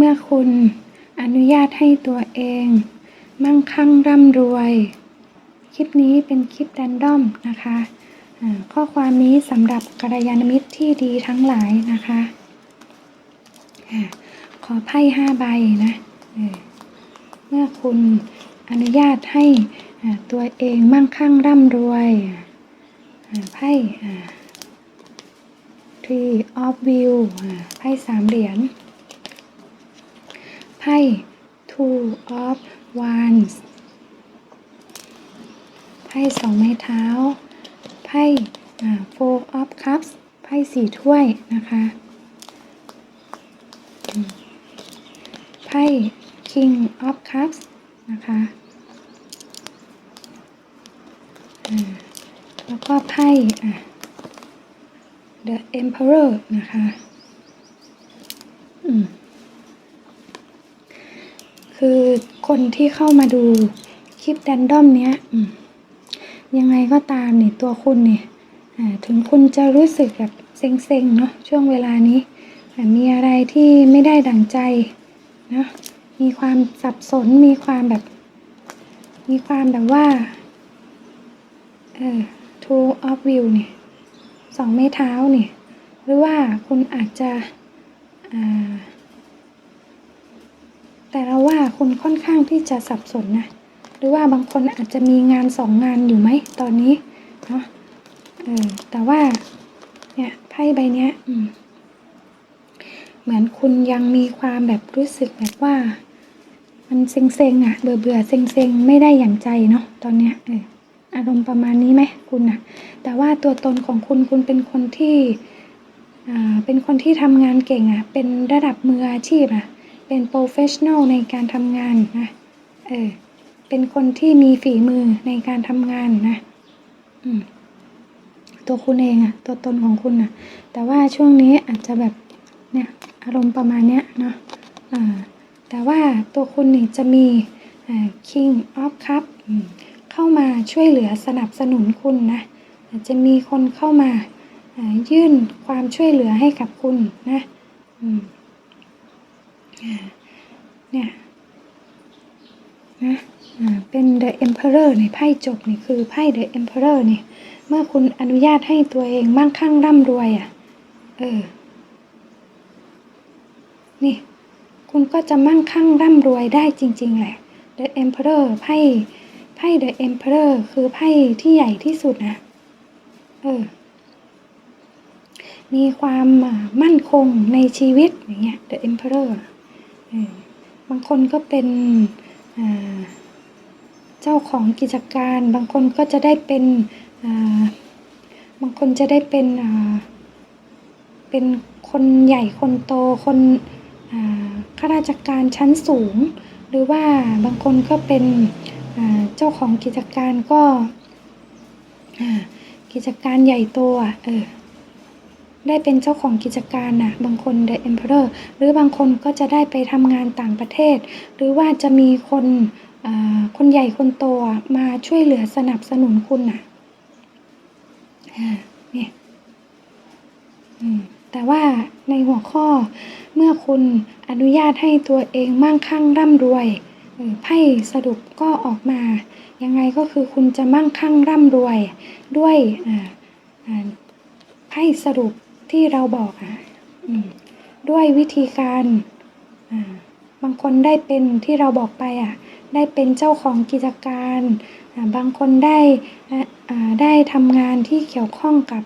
เมื่อคุณอนุญาตให้ตัวเอง มั่งคั่งร่ำรวย คลิปนี้เป็นคลิปแรนดอมนะคะข้อความนี้สำหรับกัลยาณมิตรที่ดีทั้งหลายนะคะ ขอไพ่ห้าใบนะเมื่อคุณอนุญาตให้ตัวเองมั่งคั่งร่ำรวยไพ่อ่า Tree of View ไพ่สามเหรียญ ไพ่ Two of Wands ไพ่สองไม้เท้า ไพ่ Four of Cups ไพ่สี่ถ้วยนะคะ ไพ่ King of Cups นะคะแล้วก็ไพ่ The Emperor นะคะ อืม คือคนที่เข้ามาดูคลิปแรนดอมเนี้ยอืมยังไงก็ตามเนี่ยตัวคุณเนี่ยอ่าถึงคุณจะรู้สึกแบบเซ็งๆเนาะช่วงเวลานี้อ่ามีอะไรที่ไม่ได้ดั่งใจเนาะมีความสับสนมีความแบบ มีความแบบว่าเออ two of view เนี่ยสองไม้เท้าเนี่ย หรือว่าคุณอาจจะอ่า แต่เราว่าคุณค่อนข้างที่จะสับสนนะ หรือว่าบางคนอาจจะมีงานสองงานอยู่ไหมตอนนี้เนาะเออแต่ว่าเนี่ยไพ่ใบเนี้ยอืมเหมือนคุณยังมีความแบบรู้สึกแบบว่า มันเซ็งๆอะ เบื่อเบื่อๆเซ็งๆ ไม่ได้อย่างใจเนาะตอนเนี้ยเอออารมณ์ประมาณนี้ไหมคุณอะแต่ว่าตัวตนของคุณคุณเป็นคนที่ อ่าเป็นคนที่ทำงานเก่งอะเป็นระดับมืออาชีพอะ เป็นโปรเฟชชั่นอลในการทำงานนะ เออ เป็นคนที่มีฝีมือในการทำงานนะ อืม ตัวคุณเองอะตัวตนของคุณอะแต่ว่าช่วงนี้อาจจะแบบเนี่ยอารมณ์ประมาณเนี้ยเนาะอ่าแต่ว่าตัวคุณนี่จะมีอ่า King of Cup เข้ามาช่วยเหลือสนับสนุนคุณนะอาจจะมีคนเข้ามาอ่ายื่นความช่วยเหลือให้กับคุณนะอืม เนี่ยนะเป็น The Emperor ในไพ่จบนี่คือไพ่ The Emperor นี่ เมื่อคุณอนุญาตให้ตัวเองมั่งคั่งร่ำรวยอะ่ะ เออ นี่ คุณก็จะมั่งคั่งร่ำรวยได้จริง ๆ แหละ The Emperor ไพ่ไพ่ The Emperor คือไพ่ที่ใหญ่ที่สุดนะ เออ มีความมั่นคงในชีวิตอย่างเงี้ย The Emperor อ บางคนก็เป็นเจ้าของกิจการ บางคนก็จะได้เป็นบางคนจะได้เป็นเป็นคนใหญ่คนโตคนข้าราชการชั้นสูง หรือว่าบางคนก็เป็นเจ้าของกิจการก็กิจการใหญ่โตอะเออ ได้เป็นเจ้าของกิจการนะบางคน The Emperor หรือบางคนก็จะได้ไปทำงานต่างประเทศ หรือว่าจะมีคนอ่าคนใหญ่คนโตมาช่วยเหลือสนับสนุนคุณน่ะอ่าเนี่ยอืมแต่ว่าในหัวข้อเมื่อคุณอนุญาตให้ตัวเองมั่งคั่งร่ำรวยไพ่สรุปก็ออกมา ยังไงก็คือคุณจะมั่งคั่งร่ำรวยด้วยอ่าอ่าไพ่สรุป ที่เราบอกอะด้วยวิธีการบางคนได้เป็นที่เราบอกไปอะได้เป็นเจ้าของกิจการ บางคนได้ได้ทำงานที่เกี่ยวข้องกับ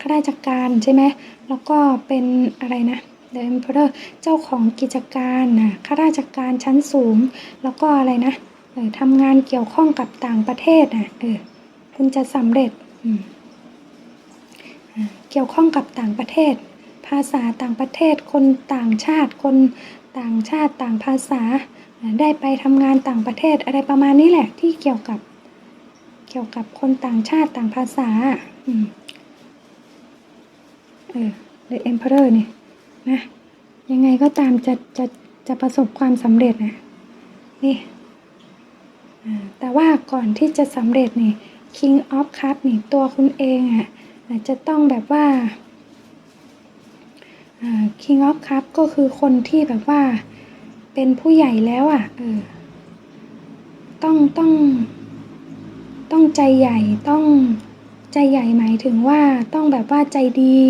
ข้าราชการใช่ไหมแล้วก็เป็นอะไรนะ The Emperor เจ้าของกิจการนะข้าราชการชั้นสูง แล้วก็อะไรนะเออทำงานเกี่ยวข้องกับต่างประเทศนะเออคุณจะสำเร็จอืม เกี่ยวข้องกับต่างประเทศ ภาษาต่างประเทศ คนต่างชาติ คนต่างชาติต่างภาษา ได้ไปทำงานต่างประเทศอะไรประมาณนี้แหละที่เกี่ยวกับเกี่ยวกับคนต่างชาติต่างภาษาอืมเออ The Emperor นี่นะยังไงก็ตามจะจะจะประสบความสำเร็จนะนี่แต่ว่าก่อนที่จะสำเร็จนี่ King of Cup นี่ตัวคุณเองอะ อาจจะต้องแบบว่า King of Cup ก็คือคนที่แบบว่าเป็นผู้ใหญ่แล้วอะ่ะเออต้องต้อง ต้องใจใหญ่ต้องใจใหญ่หมายถึงว่าต้องแบบว่าใจดี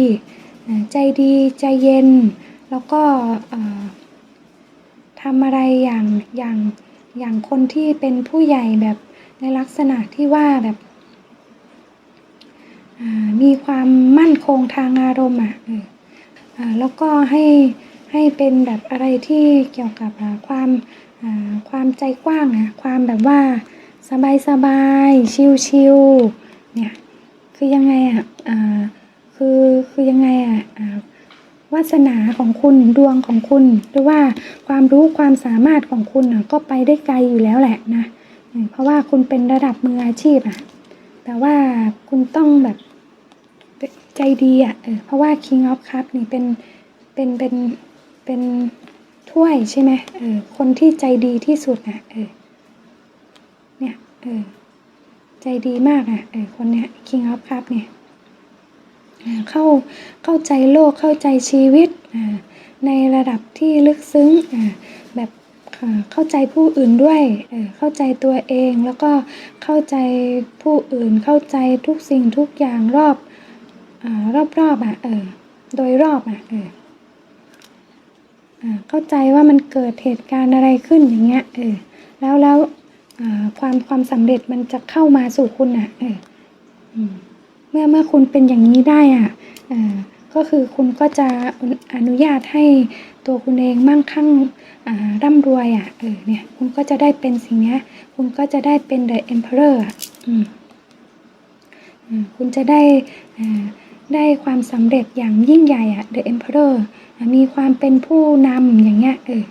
ใจดีใจเย็น แล้วก็ทำอะไรอย่างอย่างอย่างคนที่เป็นผู้ใหญ่แบบในลักษณะที่ว่าแบบ มีความมั่นคงทางอารมณ์อะแล้วก็ให้ให้เป็นแบบอะไรที่เกี่ยวกับความความใจกว้างอะความแบบว่าสบายสบายชิลชิลเนี่ยคือยังไงอะคือคือยังไงอะวาสนาของคุณดวงของคุณ หรือว่าความรู้ความสามารถของคุณอะก็ไปได้ไกลอยู่แล้วแหละนะเพราะว่าคุณเป็นระดับมืออาชีพอะแต่ว่าคุณต้องแบบ ใจดีอะเออเพราะว่า King of Cup นี่เป็นเป็นเป็นเป็นถ้วยใช่ไหมเออคนที่ใจดีที่สุดอะเออเนี่ยเออใจดีมากอะเออคนเนี้ย King of Cup เนี่ยเข้าเข้าใจโลกเข้าใจชีวิตในระดับที่ลึกซึ้งอ่าแบบเข้าใจผู้อื่นด้วยเออเข้าใจตัวเองแล้วก็เข้าใจผู้อื่นเข้าใจทุกสิ่งทุกอย่างรอบ รอบๆอะเออโดยรอบอะเออเข้าใจว่ามันเกิดเหตุการณ์อะไรขึ้นอย่างเงี้ยเออแล้วแล้วความความสำเร็จมันจะเข้ามาสู่คุณอะเออเมื่อเมื่อคุณเป็นอย่างนี้ได้อะอ่าก็คือคุณก็จะอนุญาตให้ตัวคุณเองมั่งคั่งร่ำรวยอะเออเนี่ยคุณก็จะได้เป็นสิ่งเนี้ยคุณก็จะได้เป็น the emperor อะอืมอืมคุณจะได้อ่า ได้ความสำเร็จอย่างยิ่งใหญ่อะ The Emperor มีความเป็นผู้นำอย่างเงี้ยเออ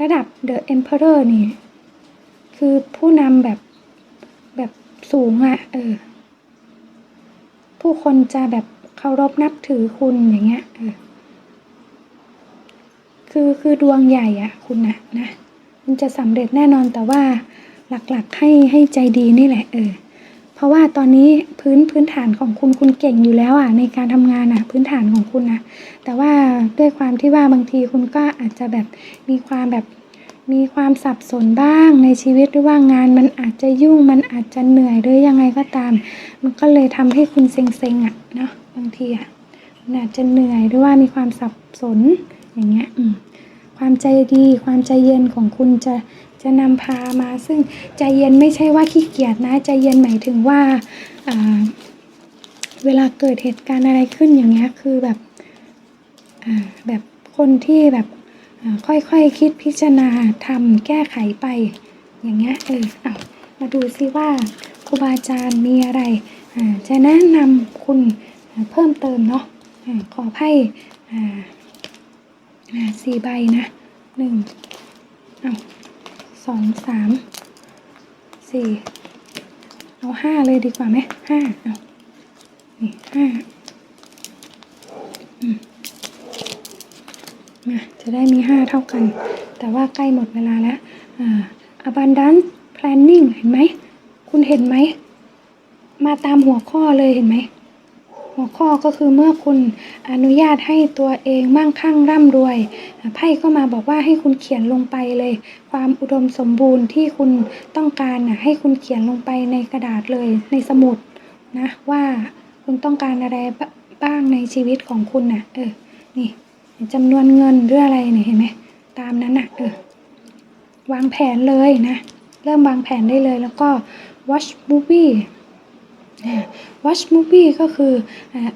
ระดับ The Emperor นี่ คือผู้นำแบบแบบสูงอะเออ ผู้คนจะแบบเคารพนับถือคุณอย่างเงี้ยเออคือคือดวงใหญ่อะคุณนะนะ มันจะสำเร็จแน่นอนแต่ว่าหลักๆให้ให้ใจดีนี่แหละเออ เพราะว่าตอนนี้พื้นพื้นฐานของคุณคุณเก่งอยู่แล้วอะในการทำงานอะพื้นฐานของคุณนะแต่ว่าด้วยความที่ว่าบางทีคุณก็อาจจะแบบมีความแบบมีความสับสนบ้างในชีวิตหรือว่างานมันอาจจะยุ่งมันอาจจะเหนื่อยหรือยังไงก็ตาม มันก็เลยทำให้คุณเซ็งๆอะเนาะบางทีอะมันอาจจะเหนื่อยหรือว่ามีความสับสนอย่างเงี้ยอืมความใจดีความใจเย็นของคุณจะ จะนำพามาซึ่งใจเย็นไม่ใช่ว่าขี้เกียจนะ ใจเย็นหมายถึงว่าเวลาเกิดเหตุการณ์อะไรขึ้นอย่างเงี้ยคือแบบแบบคนที่แบบอ่าค่อยๆคคิดพิจารณาทำแก้ไขไป อย่างเงี้ยเออเอามาดูซิว่าครูบาอาจารย์มีอะไรจะแนะนำคุณเพิ่มเติมเนาะขอไพ่สี่ใบนะหนึ่งเอาส องสามสี่เอาห้าเลยดีกว่าไหมห้าเอานี่ห้าอืมมาจะได้มีห้าเท่ากัน แต่ว่าใกล้หมดเวลาแล้วอ่า abundance planning เห็นไหม คุณเห็นไหม มาตามหัวข้อเลยเห็นไหม หัวข้อก็คือเมื่อคุณอนุญาตให้ตัวเองมั่งคั่งร่ำรวยไพ่ก็มาบอกว่าให้คุณเขียนลงไปเลย ความอุดมสมบูรณ์ที่คุณต้องการน่ะให้คุณเขียนลงไปในกระดาษเลยในสมุดนะว่าคุณต้องการอะไรบบ้างในชีวิตของคุณน่ะเออนี่จำนวนเงินหรืออะไรเนี่ยเห็นไหมตามนั้นน่ะเออวางแผนเลยนะ เริ่มวางแผนได้เลยแล้วก็ watch movie watch movie ก็คือ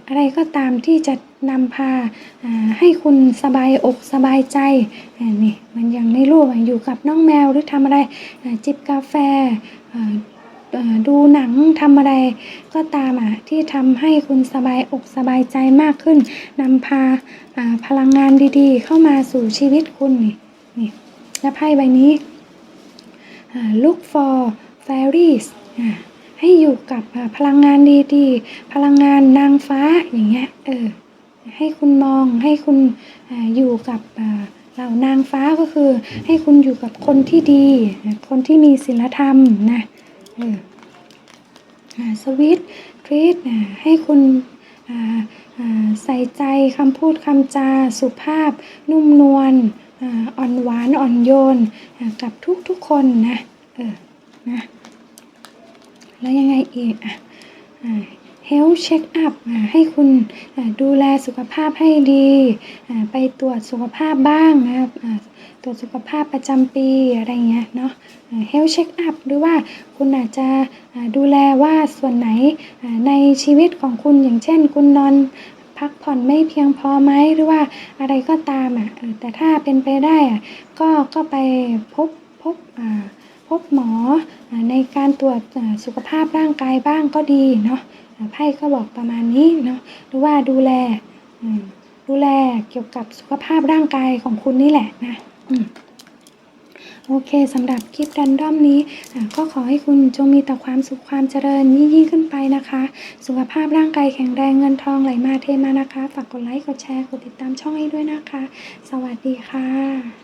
อะไรก็ตามที่จะนำพาให้คุณสบายอกสบายใจนี่มันอย่างในรูปอยู่กับน้องแมวหรือทำอะไรจิบกาแฟดูหนังทำอะไรก็ตามอะที่ทำให้คุณสบายอกสบายใจมากขึ้นนำพาพลังงานดีๆ เข้ามาสู่ชีวิตคุณนี่นี่และไพ่ใบนี้ look for fairies อ่า ให้อยู่กับพลังงานดีๆ พลังงานนางฟ้าอย่างเงี้ยเออให้คุณมองให้คุณออยู่กับเหล่านางฟ้าก็คือ ให้คุณอยู่กับคนที่ดี คนที่มีศีลธรรมนะเออสวิตทรีตให้คุณใส่ใจคำพูดคำจาสุภาพ นุ่มนวลอ่อนหวานอ่อนโยนกับทุกๆคนนะเออนะ แล้วยังไงอีกอะอ่า Health Check Up อ่าให้คุณดูแลสุขภาพให้ดี ไปตรวจสุขภาพบ้างนะครับตรวจสุขภาพประจำปีอะไรเงี้ยเนาะอ่า Health Check Up หรือว่าคุณอาจจะดูแลว่าส่วนไหนในชีวิตของคุณอย่างเช่น คุณนอนพักผ่อนไม่เพียงพอไหมหรือว่าอะไรก็ตามอะแต่ถ้าเป็นไปได้อะก็ก็ไปพบพบอ่า บหมอในการตรวจสุขภาพร่างกายบ้างก็ดีเนาะไพ่ก็บอกประมาณนี้เนาะหรือว่าดูแลดูแลเกี่ยวกับสุขภาพร่างกายของคุณนี่แหละนะโอเคสำหรับคลิปดันด้อมนี้ก็ขอให้คุณจงมีแต่ความสุขความเจริญยิ่งยิ่งขึ้นไปนะคะ สุขภาพร่างกายแข็งแรงเงินทองไหลมาเทมานะคะ ฝากกดไลค์กดแชร์กดติดตามช่องให้ด้วยนะคะ สวัสดีค่ะ